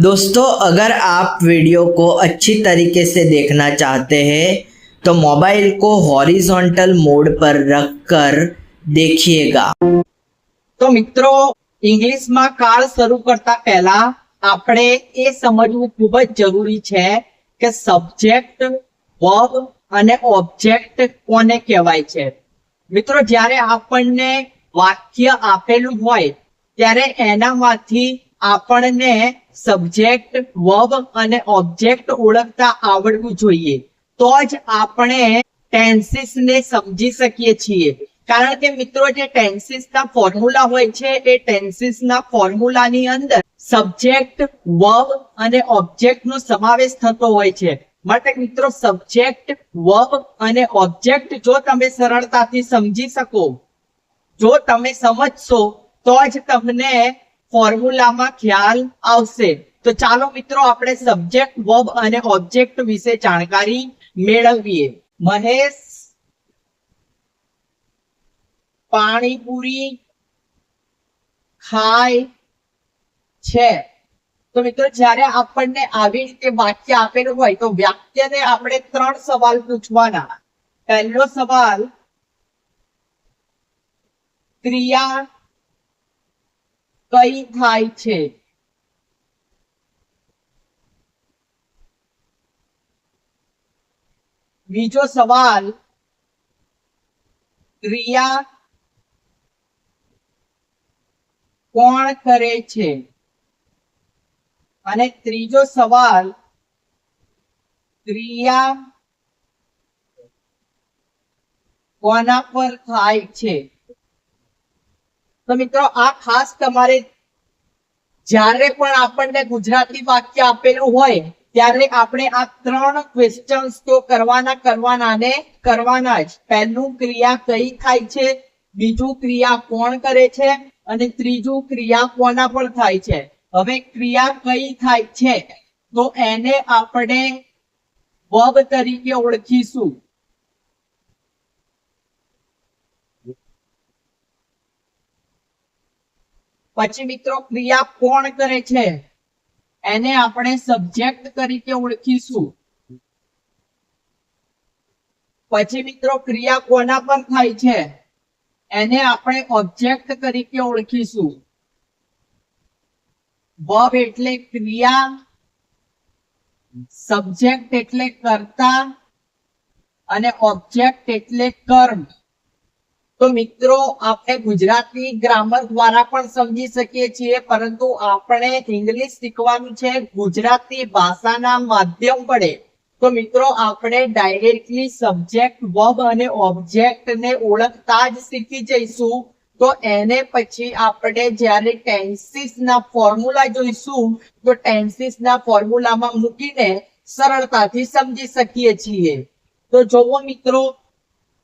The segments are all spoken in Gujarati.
दोस्तों अगर आप वीडियो को अच्छी तरीके से देखना चाहते हैं तो मोबाइल को हॉरिजॉन्टल मोड पर रखकर देखिएगा તો મિત્રો ઇંગ્લિશમાં કાળ શરૂ કરતા પહેલા આપણે એ સમજવું ખૂબ જ જરૂરી છે કે સબ્જેક્ટ વર્બ અને ઓબ્જેક્ટ કોને કહેવાય છે મિત્રો જ્યારે આપણને વાક્ય આપેલું હોય ત્યારે એનામાંથી આપણને સબ્જેક્ટ વર્બ અને ઓબ્જેક્ટ ઓળખતા આવડવું જોઈએ. તો જ આપણે ટેન્સીસ ને સમજી શકીએ છીએ. કારણ કે મિત્રો, જે ટેન્સીસ ના ફોર્મ્યુલા હોય છે, એ ટેન્સીસ ના ફોર્મ્યુલાની અંદર સબ્જેક્ટ વર્બ અને ઓબ્જેક્ટ નો સમાવેશ થતો હોય છે. માટે મિત્રો સબ્જેક્ટ વર્બ અને ઓબ્જેક્ટ જો તમે સરળતાથી સમજી શકો, જો તમે સમજશો, તો જ તમને ફોર્મ્યુલામાં ખ્યાલ આવશે. તો ચાલો મિત્રો, આપણે સબ્જેક્ટ વર્બ અને ઓબ્જેક્ટ વિશે જાણકારી મેળવીએ. મહેશ, પાણીપુરી ખાય છે. તો મિત્રો, જ્યારે આપણને આવી રીતે વાક્ય આપેલું હોય, તો વાક્યને આપણે ત્રણ સવાલ પૂછવાના. પહેલો સવાલ, ક્રિયા કઈ થાય છે? બીજો સવાલ, ક્રિયા કોણ કરે છે? અને ત્રીજો સવાલ, ક્રિયા કોના પર થાય છે? તો મિત્રો, આ ખાસ તમારે જ્યારે પણ આપણને ગુજરાતી વાક્ય આપેલું હોય, ત્યારે આપણે આ ત્રણ ક્વેશ્ચન્સ તો કરવાના કરવાના ને કરવાના જ. પહેલું ક્રિયા કઈ થાય છે? બીજું ક્રિયા કોણ કરે છે? અને ત્રીજું ક્રિયા કોના પર થાય છે? હવે ક્રિયા કઈ થાય છે? તો એને આપણે વર્બ તરીકે ઓળખીશું. પછી મિત્રો ક્રિયા કોણ કરે છે? એને આપણે સબ્જેક્ટ તરીકે ઓળખીશું. પછી મિત્રો ક્રિયા કોના પર થાય છે? એને આપણે ઓબ્જેક્ટ તરીકે ઓળખીશું. વર્બ એટલે ક્રિયા સબ્જેક્ટ એટલે કર્તા, અને ઓબ્જેક્ટ એટલે કર્મ. તો મિત્રો, આપણે ગુજરાતી ગ્રામર દ્વારા પણ સમજી શકીએ છીએ, પરંતુ આપણે ઇંગ્લિશ શીખવાનું છે ગુજરાતી ભાષાના માધ્યમ વડે. તો મિત્રો, આપણે ડાયરેક્ટલી સબ્જેક્ટ વર્બ અને ઓબ્જેક્ટ ને ઓળખતા જ શીખી જઈશું. તો એને પછી આપણે જ્યારે ટેન્સિસ ના ફોર્મ્યુલા જોઈશું, તો ટેન્સિસ ના ફોર્મ્યુલામાં મૂકીને સરળતાથી સમજી શકીએ છીએ. તો જોવો મિત્રો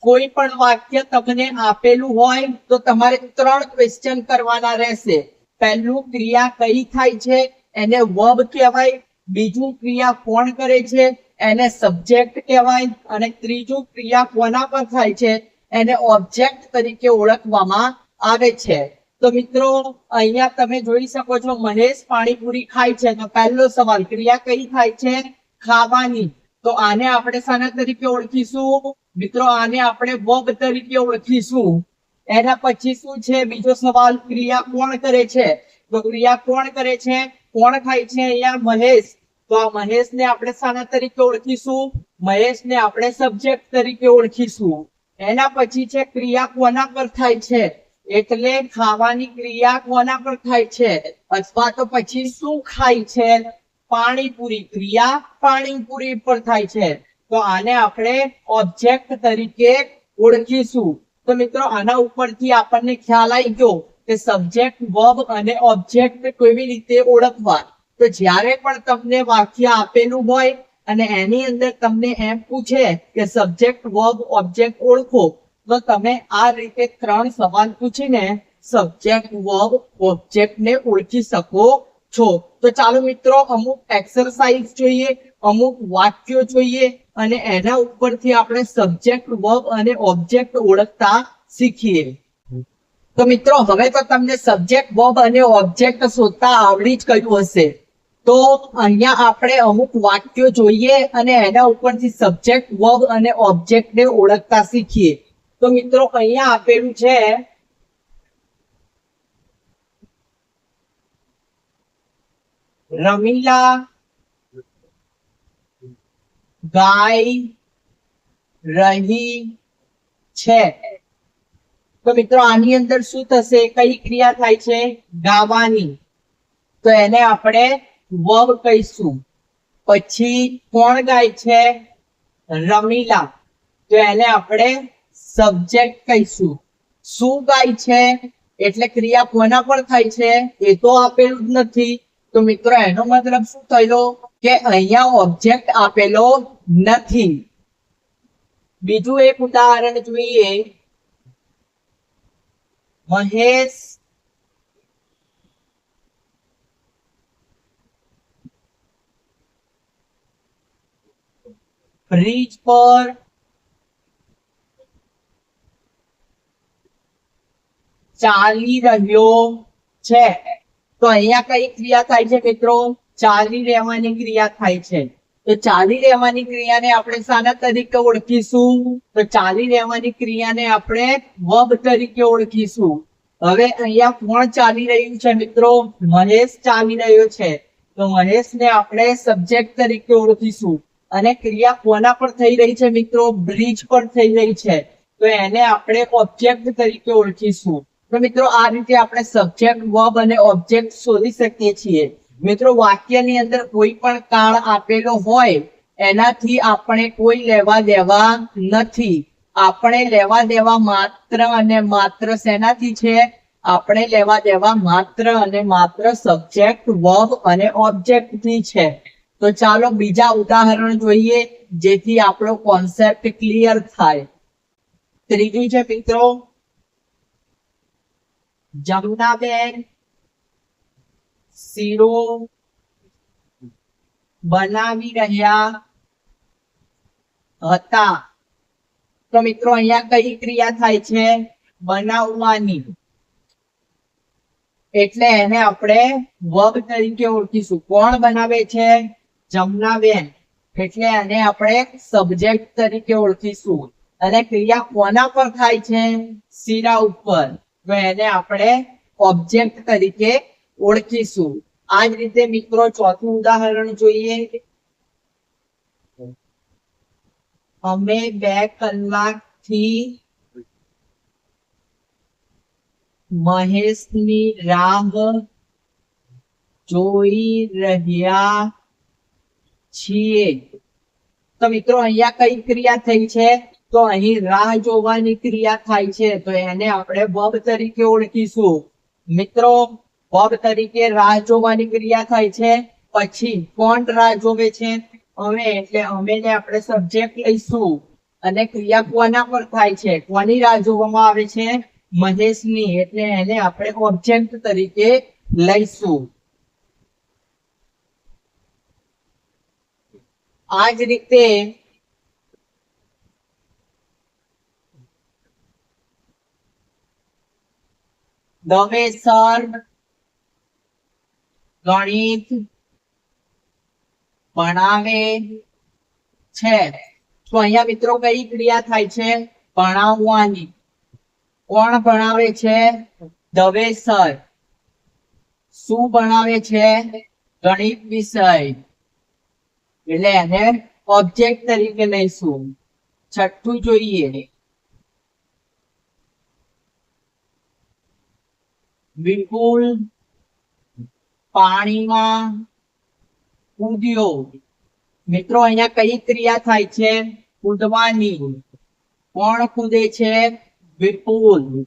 કોઈ પણ વાક્ય તમને આપેલું હોય તો તમારે ત્રણ ક્વેશ્ચન કરવાના રહેશે. પહેલું ક્રિયા કઈ થાય છે? એને વર્બ કહેવાય. બીજું ક્રિયા કોણ કરે છે? એને સબ્જેક્ટ કહેવાય. અને ત્રીજું ક્રિયા કોના પર થાય છે? એને ઓબ્જેક્ટ તરીકે ઓળખવામાં આવે છે. તો મિત્રો, અહીંયા તમે જોઈ શકો છો, મહેશ પાણીપુરી ખાય છે. તો પહેલો સવાલ, ક્રિયા કઈ થાય છે? ખાવાની. તો આને આપણે શાના તરીકે ઓળખીશું. મિત્રો, આને આપણે બોબ તરીકે ઓળખીશું. એના પછી શું છે? બીજો સવાલ, ક્રિયા કોણ કરે છે? તો ક્રિયા કોણ કરે છે? કોણ ખાય છે અહીંયા? મહેશ. તો આ મહેશને આપણે સાના તરીકે ઓળખીશું? મહેશને આપણે સબ્જેક્ટ તરીકે ઓળખીશું. એના પછી છે, ક્રિયા કોના પર થાય છે? એટલે ખાવાની ક્રિયા કોના પર થાય છે? અથવા તો પછી શું ખાય છે? પાણીપુરી. ક્રિયા પાણીપુરી પર થાય છે. તો આને આપણે ઓબ્જેક્ટ તરીકે ઓળખીશું. તો મિત્રો, આના ઉપરથી આપણને ખ્યાલ આવી ગયો કે સબ્જેક્ટ વર્બ અને ઓબ્જેક્ટ કેવી રીતે ઓળખવા. તો જ્યારે પણ તમને વાક્ય આપેલું હોય અને એની અંદર તમને એમ પૂછે કે સબ્જેક્ટ વર્બ ઓબ્જેક્ટ ઓળખો, તો તમે આ રીતે ત્રણ સવાલ પૂછીને સબ્જેક્ટ વર્બ ઓબ્જેક્ટ ને ઓળખી શકો છો. તો ચાલો મિત્રો, અમુક એક્સરસાઇઝ જોઈએ. અમુક વાક્યો જોઈએ અને એના ઉપરથી આપણે સબ્જેક્ટ વર્બ અને ઓબ્જેક્ટ ઓળખતા શીખીએ. તો મિત્રો, હવે તો તમને સબ્જેક્ટ વર્બ અને ઓબ્જેક્ટ શોધતા આવડી જ ગયું હશે. તો અહીંયા આપણે અમુક વાક્યો જોઈએ અને એના ઉપરથી સબ્જેક્ટ વર્બ અને ઓબ્જેક્ટ ને ઓળખતા શીખીએ. તો મિત્રો, અહીંયા આપેલું છે, રમીલા ગાય રહી છે. તો મિત્રો, આની અંદર શું થશે? કઈ ક્રિયા થાય છે? ગાવાની. તો એને આપણે વવ કહીશું. પછી કોણ ગાય છે? રમીલા. તો એને આપણે સબ્જેક્ટ કહીશું. શું ગાય છે? એટલે ક્રિયા કોના પર થાય છે? એ તો આપેલું જ નથી. તો મિત્રો, એનો મતલબ શું થયો? કે અહીંયા ઓબ્જેક્ટ આપેલો નથી. બીજું એક ઉદાહરણ જોઈએ. મહેશ બ્રિજ પર ચાલી રહ્યો છે. તો અહીંયા કઈ ક્રિયા થાય છે મિત્રો? ચાલી રહેવાની ક્રિયા થાય છે. તો ચાલી રહેવાની ક્રિયાને આપણે શાના તરીકે ઓળખીશું? તો ચાલી રહેવાની ક્રિયાને આપણે વબ તરીકે ઓળખીશું. હવે અહીંયા કોણ ચાલી રહ્યું છે મિત્રો? મહેશ ચાલી રહ્યો છે. તો મહેશને આપણે સબ્જેક્ટ તરીકે ઓળખીશું. અને ક્રિયા કોના પર થઈ રહી છે મિત્રો? બ્રિજ પર થઈ રહી છે. તો એને આપણે ઓબ્જેક્ટ તરીકે ઓળખીશું. તો મિત્રો, આ રીતે આપણે સબ્જેક્ટ વર્બ અને ઓબ્જેક્ટ શોધી શકીએ છીએ. મિત્રો, વાક્યની અંદર કોઈ પણ કાળ આપેલો હોય, એનાથી આપણે કોઈ લેવા દેવા નથી. આપણે લેવા દેવા માત્ર અને માત્ર શેનાથી છે? આપણે લેવા દેવા માત્ર અને માત્ર સબ્જેક્ટ વર્બ અને ઓબ્જેક્ટથી છે. તો ચાલો બીજા ઉદાહરણ જોઈએ, જેથી આપણો કોન્સેપ્ટ ક્લિયર થાય. ત્રીજું છે મિત્રો, જમનાબેન શીરો બનાવી રહ્યા હતા. તો મિત્રો, અહીંયા કઈ ક્રિયા થાય છે? બનાવવાની. એટલે એને આપણે વર્બ તરીકે ઓળખીશું. કોણ બનાવે છે? જમનાબેન. એટલે એને આપણે સબ્જેક્ટ તરીકે ઓળખીશું. અને ક્રિયા કોના પર થાય છે? શીરા ઉપર. તો એને આપણે ઓબ્જેક્ટ તરીકે ઓળખીશું. આ જ રીતે મિત્રો ચોથું ઉદાહરણ જોઈએ. અમે બે કલાકથી મહેશની રાહ જોઈ રહ્યા છીએ. તો મિત્રો, અહીંયા કઈ ક્રિયા થઈ છે? તો અહીં રાહ જોવાની ક્રિયા થાય છે. તો એને આપણે વર્બ તરીકે ઓળખીશું. મિત્રો વર્બ તરીકે રાહ જોવાની ક્રિયા થાય છે. પછી કોણ રાહ જોવે છે. અમે એટલે અમે ને આપણે સબ્જેક્ટ લઈશું. અને ક્રિયા કોના પર થાય છે? કોની રાહ જોવામાં આવે છે? મહેશની. એટલે એને આપણે ઓબ્જેક્ટ તરીકે લઈશું. આ જ રીતે દવે સર ગણિત ભણાવે છે. તો અહીંયા મિત્રો કઈ ક્રિયા થાય છે? ભણાવવાની. કોણ ભણાવે છે? દવે સર. શું ભણાવે છે? ગણિત વિષય. એટલે એને ઓબ્જેક્ટ તરીકે લઈશું. છઠ્ઠું જોઈએ. વિપુલ પાણીમાં કૂદ્યો. મિત્રો, અહીંયા કઈ ક્રિયા થાય છે? કૂદવાની. કોણ કૂદે છે? વિપુલ.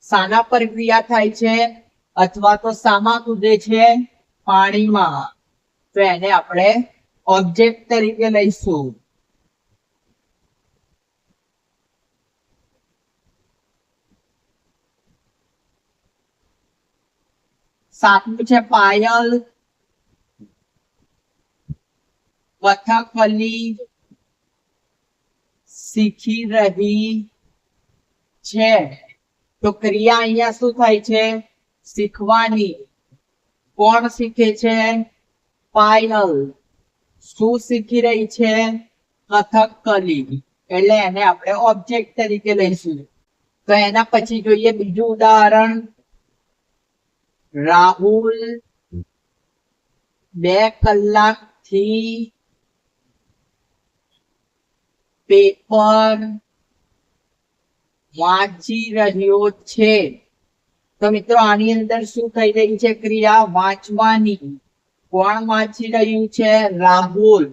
સાના પર ક્રિયા થાય છે? અથવા તો સામા કૂદે છે? પાણીમાં. તો એને આપણે ઓબ્જેક્ટ તરીકે લઈશું. સાતમું છે પાયલ કથકલી શીખી રહી છે તો ક્રિયા અહીંયા શું થાય છે શીખવાની કોણ શીખે છે પાયલ શું શીખી રહી છે કથકલી એટલે એને આપણે ઓબ્જેક્ટ તરીકે લઈશું. તો એના પછી જોઈએ બીજું ઉદાહરણ. રાહુલ બે કલાકથી પેપર વાંચી રહ્યો છે. તો મિત્રો, આની અંદર શું થઈ રહી છે ક્રિયા? વાંચવાની. કોણ વાંચી રહ્યું છે? રાહુલ.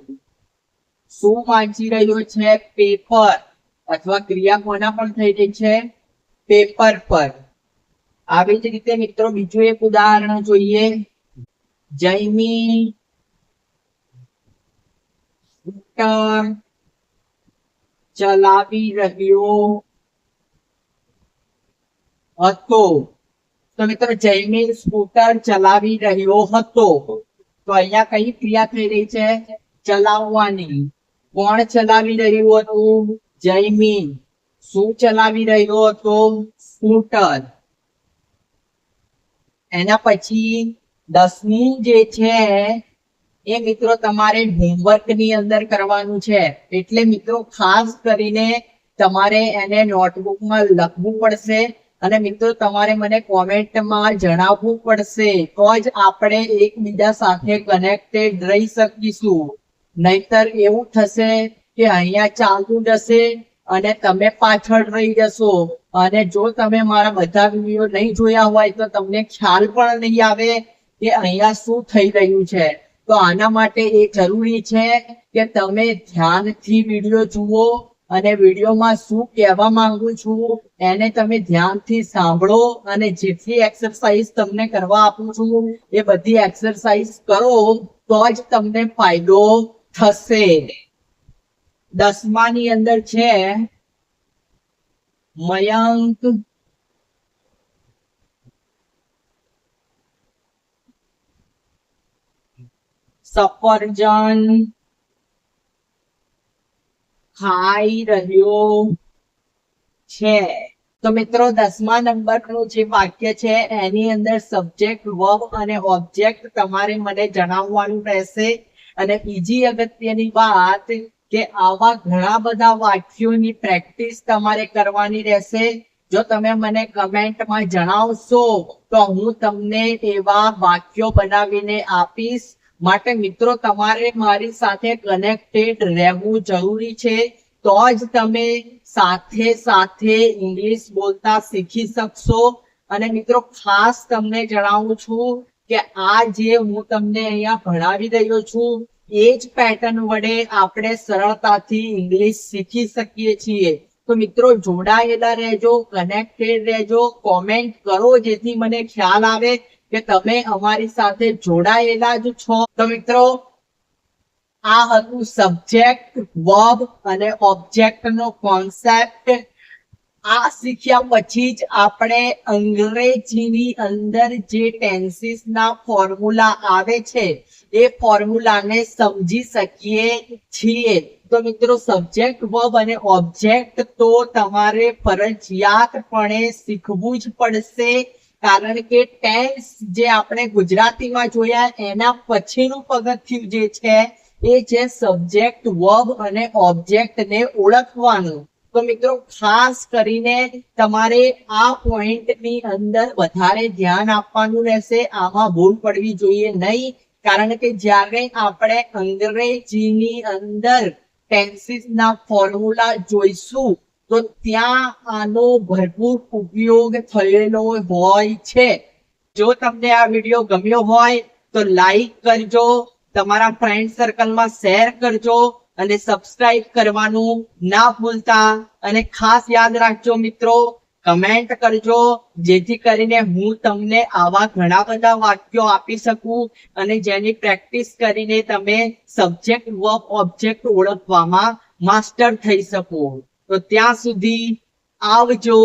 શું વાંચી રહ્યો છે? પેપર. અથવા ક્રિયા કોના પર થઈ રહી છે? પેપર પર. આવી જ રીતે મિત્રો બીજું એક ઉદાહરણ જોઈએ. જૈમી સ્કૂટર ચલાવી રહ્યો હતો. તો મિત્રો જૈમી સ્કૂટર ચલાવી રહ્યો હતો. તો અહીંયા કઈ ક્રિયા થઈ રહી છે? ચલાવવાની. કોણ ચલાવી રહ્યું હતું? જૈમી શું ચલાવી રહ્યો હતો? સ્કૂટર. એના પછી દસમી જે છે, એ મિત્રો તમારે હોમવર્કની અંદર કરવાનું છે. એટલે મિત્રો ખાસ કરીને તમારે એને નોટબુકમાં લખવું પડશે અને મિત્રો તમારે મને કોમેન્ટમાં જણાવવું પડશે તો જ આપણે એકબીજા સાથે કનેક્ટેડ રહી શકીશું. નહીતર એવું થશે કે અહીંયા ચાલુ જશે અને તમે પાછળ રહી જશો. અને જો તમે મારા બધા વીડિયો નહીં જોયા હોય તો તમને ખ્યાલ પણ નહીં આવે કે અહીંયા શું થઈ રહ્યું છે. તો આના માટે એ જરૂરી છે કે તમે ધ્યાનથી વીડિયો જુઓ અને વિડીયોમાં શું કહેવા માંગુ છું એને તમે ધ્યાનથી સાંભળો અને જેટલી એક્સરસાઇઝ તમને કરવા આપું છું એ બધી એક્સરસાઇઝ કરો તો જ તમને ફાયદો થશે. દસમાની અંદર છે મયંક સફરજન ખાઈ રહ્યો છે તો મિત્રો, દસમા નંબરનું જે વાક્ય છે, એની અંદર સબ્જેક્ટ વર્બ અને ઓબ્જેક્ટ તમારે મને જણાવવાનું રહેશે. અને બીજી અગત્યની વાત કે આવા ઘણા બધા વાક્યોની પ્રેક્ટિસ તમારે કરવાની રહેશે. જો તમે મને કમેન્ટમાં જણાવશો, તો હું તમને એવા વાક્યો બનાવીને આપીશ. માટે મિત્રો, તમારે મારી સાથે કનેક્ટેડ રહેવું જરૂરી છે. તો જ તમે સાથે સાથે ઇંગ્લિશ બોલતા શીખી શકશો. અને મિત્રો, ખાસ તમને જણાવું છું કે આ જે હું તમને અહીંયા ભણાવી રહ્યો છું એ જ પેટર્ન વડે આપણે સરળતાથી ઇંગ્લિશ શીખી શકીએ છીએ. તો મિત્રો, જોડાયેલા રહેજો કનેક્ટેડ રહેજો કોમેન્ટ કરો જેથી મને ખ્યાલ આવે કે તમે અમારી સાથે જોડાયેલા જ છો. તો મિત્રો, આ હતું સબ્જેક્ટ વર્બ અને ઓબ્જેક્ટ નો કોન્સેપ્ટ આ શીખ્યા પછી જ આપણે અંગ્રેજીની અંદર જે ટેન્સીસ ના ફોર્મ્યુલા આવે છે, એ ફોર્મ્યુલાને સમજી શકીએ છીએ. તો મિત્રો, સબ્જેક્ટ વર્બ અને ઓબ્જેક્ટ તો તમારે ફરજિયાતપણે શીખવું જ પડશે, કારણ કે ટેન્સ જે આપણે ગુજરાતીમાં જોયા, એના પછીનું પગથિયું જે છે, એ છે સબ્જેક્ટ વર્બ અને ઓબ્જેક્ટ ને ઓળખવાનું. તો મિત્રો, ખાસ કરીને તમારે આ પોઈન્ટની અંદર વધારે ધ્યાન આપવાનું રહેશે. આમાં ભૂલ પડવી જોઈએ નહીં. કારણ કે જ્યારે આપણે અંગ્રેજીની અંદર ટેન્સીસના ફોર્મ્યુલા જોઈશું, તો ત્યાં આનો ભરપૂર ઉપયોગ થયેલો હોય છે. જો તમને આ વીડિયો ગમ્યો હોય, તો લાઈક કરજો. તમારા ફ્રેન્ડ સર્કલમાં શેર કરજો. અને સબસ્ક્રાઇબ કરવાનું ના ભૂલતા. અને ખાસ યાદ રાખજો મિત્રો કમેન્ટ કરજો, જેથી કરીને હું તમને આવા ઘણા બધા વાક્યો આપી શકું અને જેની પ્રેક્ટિસ કરીને તમે સબ્જેક્ટ વર્બ ઓબ્જેક્ટ ઓળખવામાં માસ્ટર થઈ શકો. તો ત્યાં સુધી આવજો.